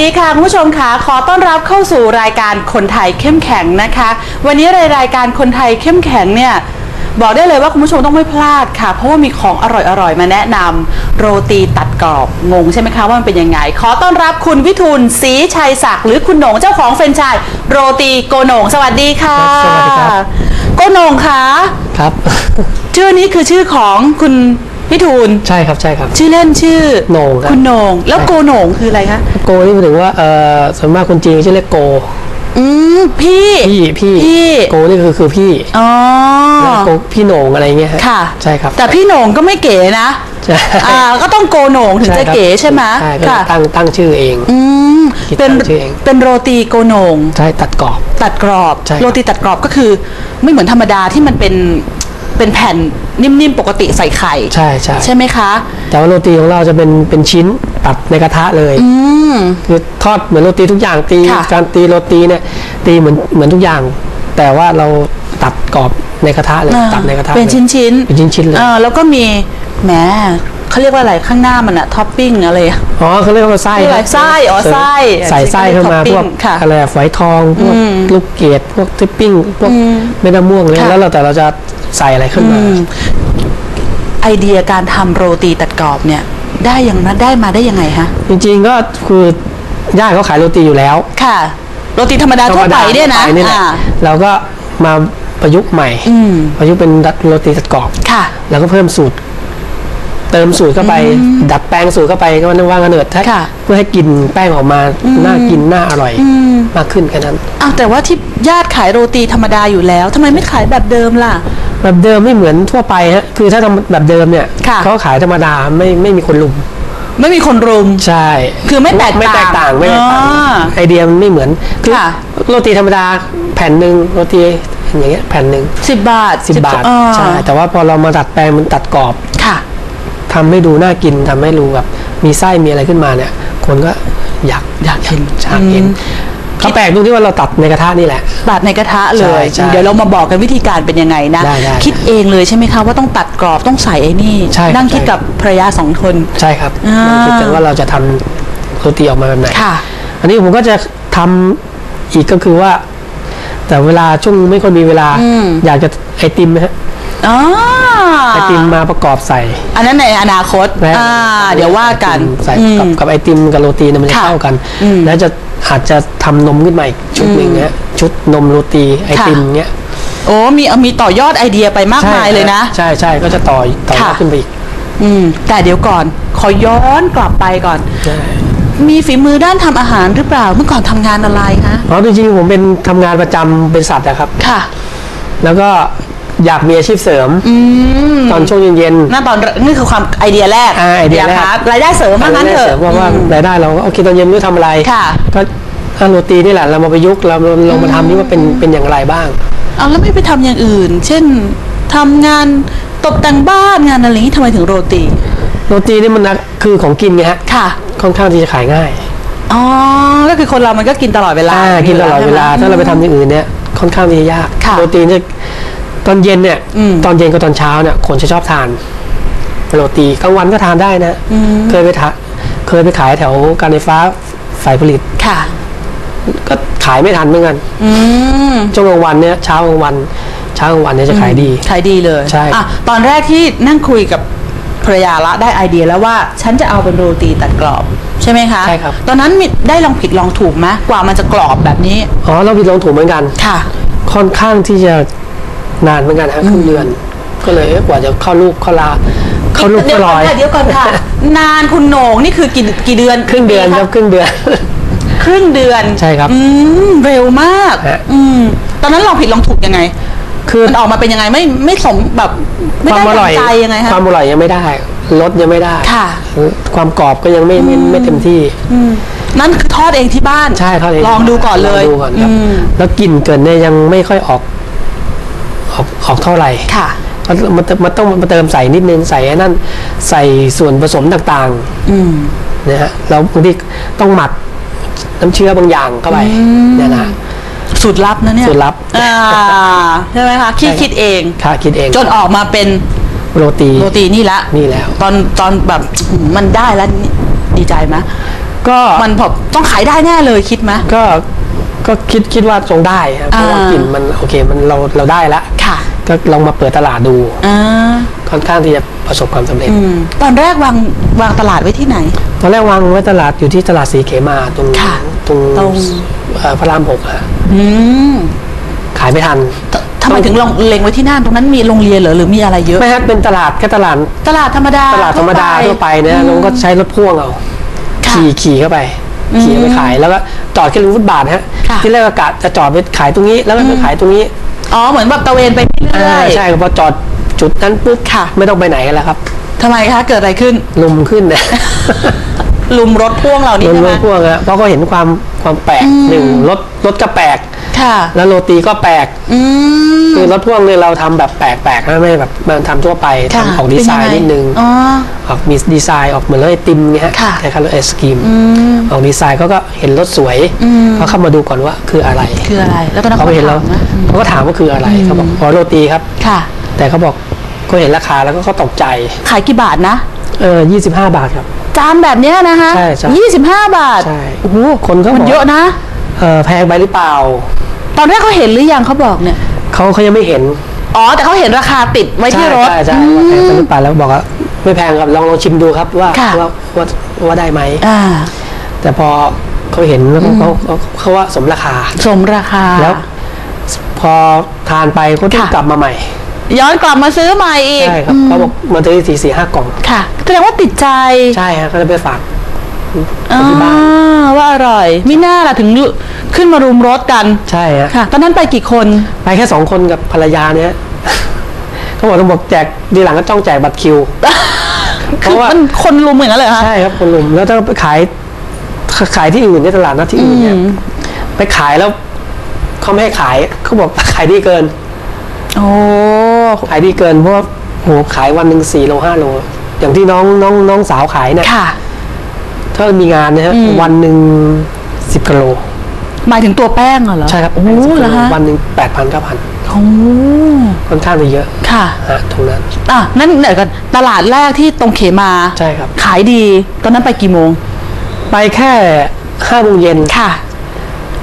วัสดีค่ะคุณผู้ชมค่ะขอต้อนรับเข้าสู่รายการคนไทยเข้มแข็งนะคะ วันนี้ในรายการคนไทยเข้มแข็งเนี่ยบอกได้เลยว่าคุณผู้ชมต้องไม่พลาดค่ะ เพราะว่ามีของอร่อยๆ มาแนะนำโรตีตัดกรอบงงใช่ไหมคะว่ามันเป็นยังไง ขอต้อนรับคุณวิทูลศรีชัยศักดิ์หรือคุณโหน่งเจ้าของเฟรนไชส์โรตีโกโหน่งสวัสดีค่ะครับสวัสดีครับโกโหน่งคะครับ ชื่อนี้คือชื่อของคุณ วิทูลใช่ครับใช่ครับ ชื่อเล่นชื่อโหน่งครับ คุณโหน่งแล้วใช่โกโหน่งคืออะไรคะโกนี่หมายถึงว่าเออส่วนมากคนจีนจะเรียกโก อืมพี่ พี่พี่พี่ โกนี่คือคือพี่อ๋อแล้วโกพี่โหน่งอะไรเงี้ยฮค่ะใช่ครับแต่พี่โหน่งก็ไม่เก๋นะใช่อ่าก็ต้องโกโหน่งถึงจะครับเก๋ใช่ไหมใช่ก็ค่ะตั้งตั้งชื่อเอง อืมคิดเป็นตามชื่อเอง เป็นโรตีโกโหน่งใช่ตัดกรอบ ตัดกรอบ ใช่ครับโรตีตัดกรอบก็คือ ไม่เหมือนธรรมดาที่มันเป็นเป็นแผ่น นิ่มๆ ปกติใส่ไข่ ใช่ใช่ใช่ไหมคะ แต่ว่าโรตีของเราจะเป็นเป็นชิ้นตัดในกระทะเลยอืม คือทอดเหมือนโรตีทุกอย่างตีค่ะ การตีโรตีเนี่ยตีเหมือนเหมือนทุกอย่าง แต่ว่าเราตัดกรอบในกระทะเลยอ่าตัดในกระทะเป็นลยชิ้นๆเป็นชิ้นๆเลยอ่าแล้วก็มีแหม เขาเรียกว่าอะไรข้างหน้ามันอะท็อปปิ้งอะไรอะอ๋อเขาเรียกว่าไส้เรียกอะไรไส้อ๋อไส้ใส่ไส้เข้ามาท็อปปิ้พงวกค่ะอะไรอะฝอยทองพวกลูกเกดพวกทิปปิ้งพวกเม็ดมะม่วงเลยค่ะแล้วเราแต่เราจะใส่อะไรขึ้นมาไอเดียการทำโรตีตัดกรอบเนี่ยได้ยังนะได้มาได้ยังไงฮะ จริงๆก็คือญาติเขาขายโรตีอยู่แล้วค่ะ โรตีธรรมดาทั่วไปเนี่ยนะธรรมดาทั่วไปนี่แหละอ่าเราก็มาประยุกต์ใหม่อืมประยุกต์เป็นโรตีตัดกรอบค่ะ แล้วก็เพิ่มสูตร เติมสูตรเข้าไป ดัดแปลงสูตรเข้าไปก็ว่ากันเนิดค่ะเพื่อให้กินแป้งออกมาน่ากินน่าอร่อยมากขึ้นแค่นั้นอ้าวแต่ว่าที่ญาติขายโรตีธรรมดาอยู่แล้วทำไมไม่ขายแบบเดิมล่ะ แบบเดิมไม่เหมือนทั่วไปฮะคือถ้าทำแบบเดิมเนี่ยค่ะเขาขายธรรมดาไม่ไม่มีคนลุมไม่มีคนรุมใช่ คือไม่แตกต่างไม่แตกต่างไม่แตกต่างอ่าไอเดียมันไม่เหมือนคือค่ะโรตีธรรมดาแผ่นหนึ่งโรตีอย่างเงี้ยแผ่นหนึ่งสิบบาทสิบบาทอ่ใช่แต่ว่าพอเรามาดัดแปลงมันตัดกรอบค่ะ ทำให้ดูน่ากินทำให้ดูแบบมีไส้มีอะไรขึ้นมาเนี่ย คนก็อยากอยากเห็นอยากเห็นอืมเขาแปลกตรงที่ว่าเราตัดในกระทะนี่แหละตัดในกระทะเลยใช่ใช่เดี๋ยวเรามาบอกกันวิธีการเป็นยังไงนะได้ได้คิดเองเลยใช่ไหมคะว่าต้องตัดกรอบต้องใส่ไอ้นี่ใช่ครับนั่งคิดใช่กับภรรยาสองคนใช่ครับอ่าเราคิดกันว่าเราจะทำโรตีออกมาแบบไหนค่ะอันนี้ผมก็จะทำอีกก็คือว่า แต่เวลาช่วงไม่ค่อยมีเวลาอืมอยากจะไอติมนะฮะ อ๋อไอติมมาประกอบใส่ อันนั้นในอนาคตนะอ่าเดี๋ยวว่ากันใส่อืมกับกับไอติมกับโรตีเนี่ยมันจะค่ะเข้ากันอืมแล้วจะอาจจะทำนมขึ้นมาอีกชุดหนึ่งเนี้ยชุดนมโรตีไอติมเนี้ยโอ้มีมีต่อยอดไอเดียไปมากมายเลยนะ ใช่ใช่ก็จะต่อต่อยอดค่ะขึ้นไปอีก อืม แต่เดี๋ยวก่อนขอย้อนกลับไปก่อนใช่มีฝีมือด้านทำอาหารหรือเปล่าเมื่อก่อนทำงานอะไรคะเพราะจริงๆผมเป็นทำงานประจำบริษัทนะครับค่ะ แล้วก็ อยากมีอาชีพเสริมอืมตอนช่วงเย็นๆนั่นตอนนี่คือความไอเดียแรกอ่าไอเดียแรกากหารายได้เสริมว่างั้นเถอะรายได้สริมว่าว่าอืมรายได้เราก็โอเคตอนเย็นไม่รู้ทำอะไรค่ะก็อะโรตีนี่แหละเรามาประยุกต์เราเราลองมาทำนี่ว่าเป็นเป็นอย่างไรบ้างเอาแล้วไม่ไปทำอย่างอื่น เช่นทำงานตกแต่งบ้านงานอะไรอย่างนี้ทำไมถึงโรตี โรตีนี่มันนะคือของกินไงฮะค่ะ ค่อนข้างที่จะขายง่ายอ๋อก็คือคนเรามันก็กินตลอดเวลาอ่ากินตลอดเวลาใช่หมถ้าเราไปทำอย่างอื่นเนี่ยค่อนข้างที่จะยากค่ะโรตีเนี่ย ตอนเย็นเนี่ยอืมตอนเย็นกับตอนเช้าเนี่ยคนจะชอบทานโรตีกลางวันก็ทานได้นะเคยไปทาเคยไปขายแถวการไฟฟ้าฝ่ายผลิตค่ะ ก็ขายไม่ทันเหมือนกันอืมช่วงกลางวันเนี่ยเช้ากลางวัน เช้ากลางวันเนี่ยจะขายดี ขายดีเลยใช่อะตอนแรกที่นั่งคุยกับภรรยาละได้ไอเดียแล้วว่า ฉันจะเอาเป็นโรตีตัดกรอบใช่ไหมคะใช่ครับตอนนั้นมีได้ลองผิดลองถูกไหมกว่ามันจะกรอบแบบนี้อ๋อเราผิดลองถูกเหมือนกันค่ะ ค่อนข้างที่จะ นานเหมือนกันฮะครึ่งเดือน ก็เลยเอ๊ะกว่าจะเข้ารูปเข้าลาเข้ารูปเดี๋ยเข้าวรก่ออนยค่ะเดี๋ยวก่อนค่ะ นานคุณโหน่งนี่คือกี่กี่เดือนครึ่งเดือนครับครึ่งเดือน ครึ่งเดือนใช่ครับอืมเร็วมากฮะอืมตอนนั้นเราผิดลองถูกยังไง คือมันออกมาเป็นยังไงไม่ไม่สมแบบไม่ความได้อร่อยดังใจยังไงคะความอร่อยยังไม่ได้รสยังไม่ได้ค่ะ ความกรอบก็ยังไม่ไม่ไม่เต็มที่ อืมนั่นคือทอดเองที่บ้าน ใช่เท่านี้ลองดูก่อนเลยงดูก่อนครับอืมแล้วกลิ่นเกินเนี่ยยังไม่ค่อยออก ออกออกเท่าไหร่ค่ะมันมันมันต้องมาเติมใส่นิดนึงใส่ไอ้นั่นใส่ส่วนผสมต่างอืมๆนะฮะแล้วบางทีต้องหมักน้ำเชื้อบางอย่างเข้าไปเนี่ยนะฮะสูตรลับนะเนี่ยสูตรลับอ่าใช่ไหมคะคิดใช่คิดเองค่ะคิดเอง จนออกมาเป็นโรตีโรตีนี่ละนี่แล้ว ตอนตอนแบบอืมมันได้แล้วนี่ดีใจไหมก็มันแบบต้องขายได้แน่เลยคิดไหมก็ ก็คิดคิดว่าคงได้ครับเพราะว่าอ่ากลิ่นมันโอเคมันเราเราได้แล้วค่ะ ก็ลองมาเปิดตลาดดูอ่าค่อนข้างที่จะประสบความสำเร็จอืมตอนแรกวางวางตลาดไว้ที่ไหน ตอนแรกวางไว้ตลาดอยู่ที่ตลาดสีเขมาตรงค่ะตรงตรงเอ่อพระรามหกฮะอืมขายไม่ทันททำไมถึงลงเล็งไว้ที่นั่นตรงนั้นมีโรงเรียนเหรอหรือมีอะไรเยอะไม่ฮะเป็นตลาดแค่ตลาดตลาดธรรมดาตลาดธรรมดาทั่วไปเนี่ยลุงก็ใช้รถพ่วงเอาค่ะขี่ขี่เข้าไป ขี่ไปขายแล้วก็จอดแค่ริมฟุตบาทฮะค่ะที่แรกก็กะจะจอดไปขายตรงนี้ แล้วก็ไปขายตรงนี้อ๋อเหมือนแบบตะเวนไปเรื่อ่าอยใช่พอจอดจุดนั้นปุ๊บค่ะ ไม่ต้องไปไหนกันแล้วครับๆทำไมคะเกิดอะไรขึ้นลุมขึ้นเนี่ยลุมรถพ่วงเรานี่ลุมใช่ไหมรถพ่วงอะเพราะก็เห็นความความแปลกหนึ่งรถรถก็แปลก ค่ะ แล้วโรตีก็แปลกอืมคือรถพ่วงเนี่ยเราทำแบบแปลกๆนะไม่แบบมันทำทั่วไปค่ะทำออกดีไซน์เป็นิดนึงอ๋อออกมีดีไซน์ออกเหมือนรถไอติมเนี่ยฮะค่ะคล้ายๆรถไอศกรีมออกดีไซน์เขาก็เห็นรถสวยอืมเขาเข้ามาดูก่อนว่าคืออะไรคืออะไร แล้วก็นักเขาไปเห็นแล้วถามนะเขาก็ถามว่าคืออะไรเขาบอกอ๋อโรตีครับค่ะ แต่เขาบอกเขาเห็นราคาแล้วก็เขาตกใจ ขายกี่บาทนะเออยี่สิบห้าบาทครับจานแบบเนี้ยนะคะใช่ใช่ยี่สิบห้าบาทใช่โอ้โหคนเขามันบอกเยอะนะเออแพงไปหรือเปล่า ตอนแรกเขาเห็นหรือยังเขาบอกเนี่ยเขาเขายังไม่เห็น อ๋อ แต่เขาเห็นราคาติดไว้ที่รถใช่ใช่ว่าแพงไปหรือเปล่าแล้วบอกว่าไม่แพงครับลองลองชิมดูครับว่าค่ะ ว่าว่าว่าได้ไหมอ่า แต่พอเขาเห็นแล้วเขาเขาเขาเขาว่าสมราคา สมราคา แล้ว พอทานไปเขาต้องค่ะ กลับมาใหม่ย้อนกลับมาซื้อใหม่อีกใช่ครับเขาบอกมันจะได้สี่สี่ห้ากล่อง ค่ะแสดงว่าติดใจ ใช่ฮะก็จะไปฝาก อ่าที่บ้านว่าอร่อยมิน่าล่ะถึงขึ้นมารุมรถกันใช่ฮะค่ะ ตอนนั้นไปกี่คน ไปแค่สองคนกับภรรยาเนี่ยเขาบอกต้องบอกแจกดีหลังก็ต้องแจกบัตรคิวเพคือราะว่ามันคนรุมอย่างนั้นเลยเหรอคะใช่ครับคนลุมแล้วถ้าไปขายขายที่อื่นในตลาดนัดที่อื่นเนี่ยอืมไปขายแล้วเขาไม่ให้ขายเขาบอกขายดีเกิน โอ้ขายดีเกินเพราะว่าโหขายวันหนึ่งสี่โลห้าโล อย่างที่น้องน้องน้องสาวขายเนี่ยค่ะ ถ้ามีงานเนะฮะอืมวันหนึ่งสิบกิโลหมายถึงตัวแป้งเหรอ ใช่ครับโอ้10กิเหรโลอคะวันหนึ่งแปดพันเก้าพันโอ้ค่อนข้างจะเยอะ ค่ะฮะตรงนั้นอะนั่นเดี๋ยวกันตลาดแรกที่ตรงเขมา ใช่ครับ ขายดี ตอนนั้นไปกี่โมง ไปแค่ห้าโมงเย็นค่ะ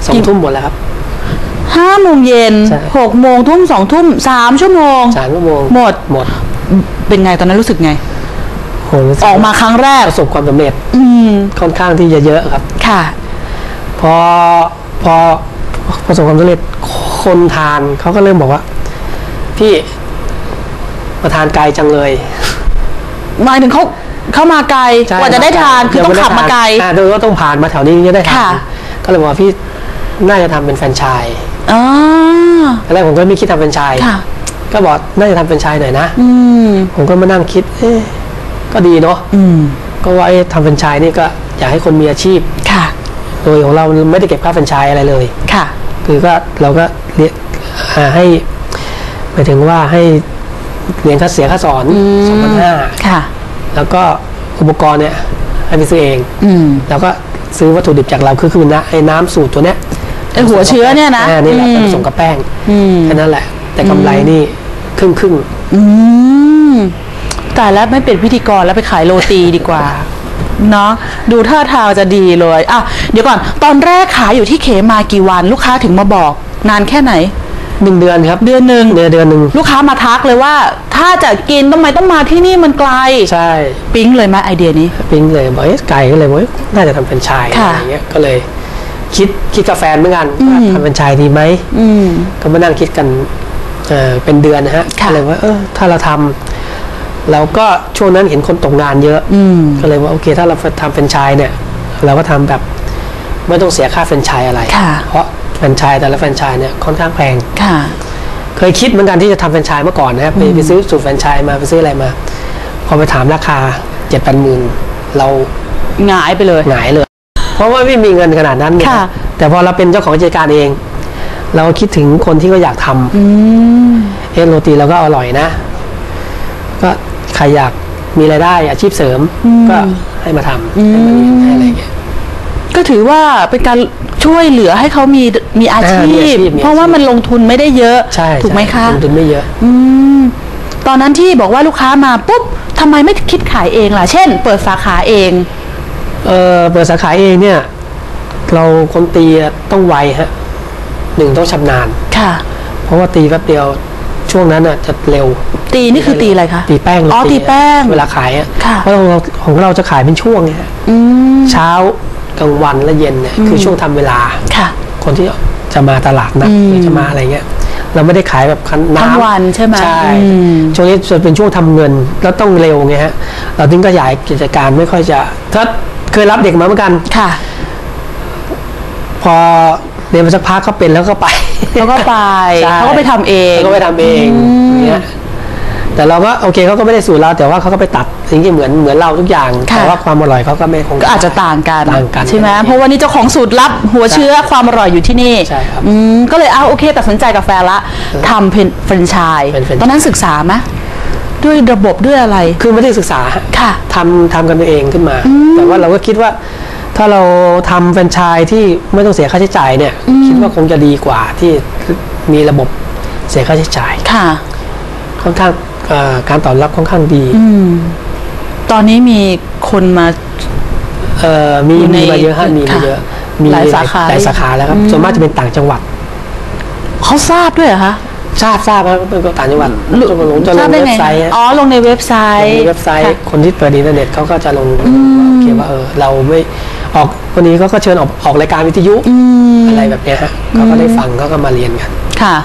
สองทุ่มหมดแล้วครับห้าโมงเย็นใช่หกโมงทุ่มสองทุ่มสามชั่วโมงสามชั่วโมงหมดหมด เป็นไงตอนนั้นรู้สึกไงโหรู้สึ ออกมาครั้งแรกประสบความสำเร็จ อืมค่อนข้างที่จะเยอะครับ ค่ะ พอพอประสบความสำเร็จคนทานเขาก็เริ่มบอกว่า พี่มาทานไกลจังเลยหมายถึงเขาเขามาไกลใช่กว่าจะได้ทานคือต้องขับมาไกลอ่าโดยก็ต้องผ่านมาแถวนี้ถึงจะได้ทานค่ะก็เลยบอกว่าพี่น่าจะทำเป็นแฟรนไชส์อ๋อตอนแรกผมก็ไม่คิดทำแฟรนไชส์ค่ะก็บอกน่าจะทำแฟรนไชส์หน่อยนะ อืมผมก็มานั่งคิด เอ๊ะ ก็ดีเนาะอืมก็ว่าเอ๊ะทำแฟรนไชส์นี่ก็อยากให้คนมีอาชีพค่ะ โดยของเราไม่ได้เก็บค่าแฟรนไชส์อะไรเลยค่ะ คือก็เราก็เรียกอ่าให้หมายถึงว่าให้เรียนค่าเสียค่าสอนสองพันห้าค่ะ แล้วก็อุปกรณ์เนี่ยให้ไปซื้อเองอืมแล้วก็ซื้อวัตถุดิบจากเราคือคือน้ำไอ้น้ำสูตรตัวเนี้ยไอ้หัวเชื้อเนี่ยนะานี่แหละอืมผสมกับแป้งอืมแค่นั้นแหละ แต่กำไรนี่ครึ่งครึ่ง อืมแต่แล้วไม่เป็นพิธีกรแล้วไปขายโรตีดีกว่าเนาะดูท่าทางจะดีเลยอะเดี๋ยวก่อนตอนแรกขายอยู่ที่เขมากี่วัน ลูกค้าถึงมาบอก นานแค่ไหนหนึ่งเดือนครับ เดือนหนึ่งเดือนเดือนหนึ่งลูกค้ามาทักเลยว่า ถ้าจะกินทำไมต้องมาที่นี่มันไกล ใช่ ปิ๊งเลยไหมไอเดียนี้ปิ้งเลยบอกเอ๊ะไก่ก็เลยบอกเอ๊ะน่าจะทำเป็นไชายค่ะอะไรเงี้ยก็เลยคิดคิดกับแฟนเหมือนกันอืมว่าทำเป็นไชายดีไหมอืมก็มานั่งคิดกันเอ่อเป็นเดือนนะฮะค่ะก็เลยว่าเออถ้าเราทำ เราก็ช่วงนั้นเห็นคนตกงานเยอะอืมก็เลยว่าโอเค ถ้าเราทำเป็นไชายเนี่ย เราก็ทำแบบไม่ต้องเสียค่าแฟรนไชส์อะไรค่ะเพราะแฟรนไชส์แต่ละแฟรนไชส์เนี่ยค่อนข้างแพงค่ะเคยคิดเหมือนกันที่จะทำแฟรนไชส์เมื่อก่อนนะครับไปไปซื้อสูตรแฟรนไชส์มาไปซื้ออะไรมา พอไปถามราคาเจ็ดแปดหมื่นเราหงายไปเลยหงายเลย เพราะว่าไม่มีเงินขนาดนั้นเนี่ยค่ะแต่พอเราเป็นเจ้าของกิจการเอง เราคิดถึงคนที่เขาอยากทำอืมเอะโรตีเราก็อร่อยนะ ก็ ใครอยากมีรายได้อาชีพเสริมก็ให้มาทำให้มาเรียนให้อะไรอย่างเงี้ย ก็ถือว่าเป็นการช่วยเหลือให้เขามีมีอาชีอ่ามีอาพชีพมีอาชีพเพราะว่ามันลงทุนไม่ได้เยอะใช่ถูกไหมคะลงทุนไม่เยอะ อืมตอนนั้นที่บอกว่าลูกค้ามาปุ๊บทำไมไม่คิดขายเองล่ะ เช่น เปิดสาขาเองเเออเปิดสาขาเองเนี่ย เราคนตีอะต้องไวฮะหนึ่งต้องชำนาญ ค่ะ เพราะว่าตีแป๊บเดียว ช่วงนั้นอะจะเร็ว ตีนี่คือตีอะไรคะตีแป้งอ๋อตีแป้งเวลาขายอะค่ะเพราะของเราของเราจะขายเป็นช่วงเนี่ยอืมเช้ากลางวันและเย็นเนี่ยคือช่วงทำเวลาค่ะ คนที่จะมาตลาดนัดอืมหรือจะมาอะไรเงี้ยเราไม่ได้ขายแบบคันน้ำทั้งวันใช่ไหมใช่อืมช่วงนี้จะเป็นช่วงทำเงินแล้วต้องเร็วไงฮะเราถึงขยายกิจการไม่ค่อยจะถ้าเคยรับเด็กมาเหมือนกันค่ะ พอ เรียนมาสักพักก็เป็นแล้วก็ไป เขาก็ไปใช่ เขาก็ไปทำเองเขาก็ไปทำเองเงี้ยแต่เราก็โอเคเขาก็ไม่ได้สูตรเราแต่ว่าเขาก็ไปตัดจริงๆเหมือนเหมือนเราทุกอย่างค่ะแต่ว่าความอร่อยเขาก็ไม่คง ก็อาจจะต่างกันต่างกันใช่ไหมเพราะว่านี่เจ้าของสูตรลับหัวเชื้อความอร่อยอยู่ที่นี่ใช่ครับอืมก็เลยเอาโอเคตัดสินใจกับแฟนละทำเป็นแฟรนไชส์เป็นแฟรนไชส์ ตอนนั้นศึกษาไหมด้วยระบบด้วยอะไร คือไม่ได้ศึกษาฮะค่ะทำทำกันเองขึ้นมา แต่ว่าเราก็คิดว่า ถ้าเราทำแฟรนไชส์ที่ไม่ต้องเสียค่าใช้จ่ายเนี่ย คิดว่าคงจะดีกว่าที่มีระบบเสียค่าใช้จ่ายค่ะ ค่อนข้างเอ่อการตอบรับค่อนข้างดีอืมตอนนี้มีคนมาเอ่อมีอยู่ในมีมาเยอะฮะมีมาค่ะเยอะมีหลายสาขาหลายสาขาแล้วครับอืมส่วนมากจะเป็นต่างจังหวัดเขาทราบด้วยเหรอคะทราบทราบครับเป็นต่างจังหวัดผมจะลทราบงได้เว็ไงบไซต์ฮะอ๋อลงในเว็บไซลงต์ในเว็บไซต์ค่ะคนที่เปิดอินเทอร์เน็ตเขาก็จะลงโอเคว่าเออเราไม่ ออกคนนี้เขาก็เชิญออกออกรายการวิทยุอืมอะไรแบบเนี้ยฮะเขาก็ได้ฟังเขาก็มาเรียนกันค่ะ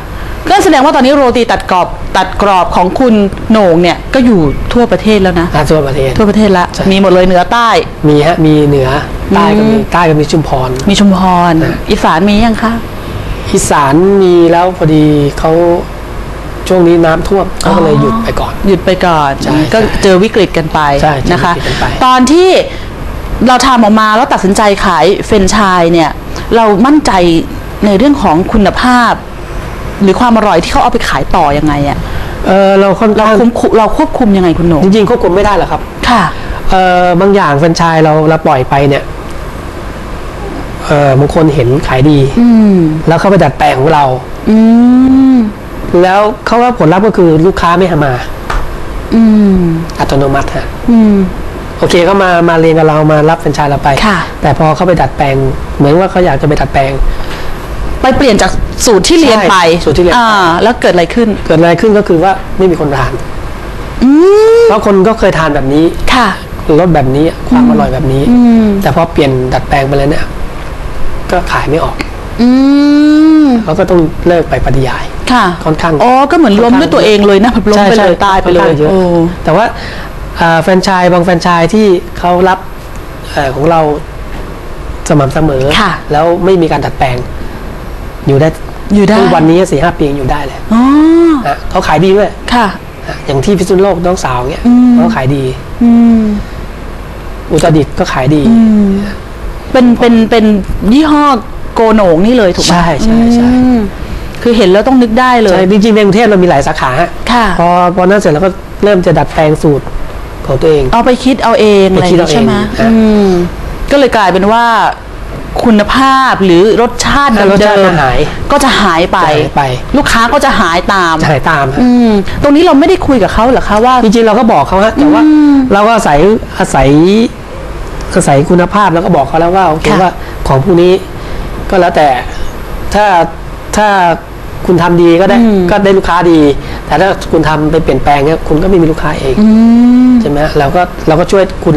ก็แสดงว่าตอนนี้โรตีตัดกรอบตัดกรอบของคุณโหน่งเนี่ยก็อยู่ทั่วประเทศแล้วนะทั่วประเทศทั่วประเทศละใช่มีหมดเลยเหนือใต้ มีฮะมีเหนือใต้ก็มีใต้ก็มีชุมพร มีชุมพรนะอีสานมียังคะอีสานมีแล้วพอดีเขาช่วงนี้น้ำท่วมเขาก็เลยหยุดไปก่อน หยุดไปก่อนใช่ก็เจอวิกฤตกันไปใช่เจอนะคะวิกฤตกันไปตอนที่ เราทำออกมาแล้วตัดสินใจขายเฟรนไชส์เนี่ย เรามั่นใจในเรื่องของคุณภาพ หรือความอร่อยที่เขาเอาไปขายต่อยังไงอะเออเราค่อนเราข้างคุมคุเราควบคุมยังไงคุณโหน่งจริงๆควบคุมไม่ได้หรอกครับ ค่ะ เออบางอย่างแฟรนไชส์เราเราปล่อยไปเนี่ยเออบางคนเห็นขายดี อืม แล้วเขาไปดัดแปลงของเรา อืม แล้วเขาว่าผลลัพธ์ก็คือลูกค้าไม่มา อืม อัตโนมัติฮะ อืม โอเคเขามามาเรียนกับเรามารับแฟรนไชส์เราไปค่ะแต่พอเขาไปดัดแปลง เหมือนว่าเขาอยากจะไปดัดแปลง ไปเปลี่ยนจากสูตรที่เรียนไปใช่สูตรที่เรียนไปอ่าแล้วเกิดอะไรขึ้น เกิดอะไรขึ้นก็คือว่าไม่มีคนทานอืมเพราะคนก็เคยทานแบบนี้ค่ะรสแบบนี้ความอร่อยแบบนี้อืมแต่พอเปลี่ยนดัดแปลงไปแล้วเนี่ย ก็ขายไม่ออกอืมเขาก็ต้องเลิกไปปฏิยาย ค่ะค่อนข้างอ๋อก็เหมือนล้มด้วยตัวเองเลยนะแบบล้มใช่ไปใช่เลยตายไปเลค่อนยข้างเยอะโอ้แต่ว่าอ่า แฟรนไชส์บางแฟรนไชส์ที่เขารับเอ่อของเราสม่ำเสมอค่ะแล้วไม่มีการดัดแปลง อยู่ได้อยู่ได้ทุกวันนี้สี่ห้าปียังอยู่ได้เลยอ๋อนะเขาขายดีด้วยค่ะนะอย่างที่พิษณุโลกน้องสาวเงี้ยอืมเขาขายดีอืมอุตรดิตถ์ก็ขายดีอืมเป็นเป็นเป็นยี่ห้อโกโหนงนี่เลยถูกไหมใช่ใช่ใช่อืมคือเห็นแล้วต้องนึกได้เลยใช่จริงๆในกรุงเทพเรามีหลายสาขาฮะค่ะพอพอนั้นเสร็จแล้วก็เริ่มจะดัดแปลงสูตร ของตัวเอง เอาไปคิดเอาเองไปอะไรอคิดย่างเอานี้ใช่ไหมเอง อืฮะมก็เลยกลายเป็นว่าคุณภาพหรือรสชาติรสชาติเดิก็มหายๆก็จะหายไป จะหายไป ลูกค้าก็จะหายตาม จะหายตามฮะ อืม ตรงนี้เราไม่ได้คุยกับเขาเหรอคะว่า จริงๆเราก็บอกเขาฮะแต่ว่าเราก็อาศัยอาศัยอาศัยคุณภาพแล้วก็บอกเขาแล้วว่าโอเคค่ะ ว่าของพวกนี้ ก็แล้วแต่ถ้าถ้าคุณทำดีก็ได้ก็ได้ลูกค้าดี แต่ถ้าคุณทำไปเปลี่ยนแปลงเนี่ยคุณก็ไม่มีลูกค้าเอง อืม ใช่ไหมเราก็เราก็ช่วยคุณ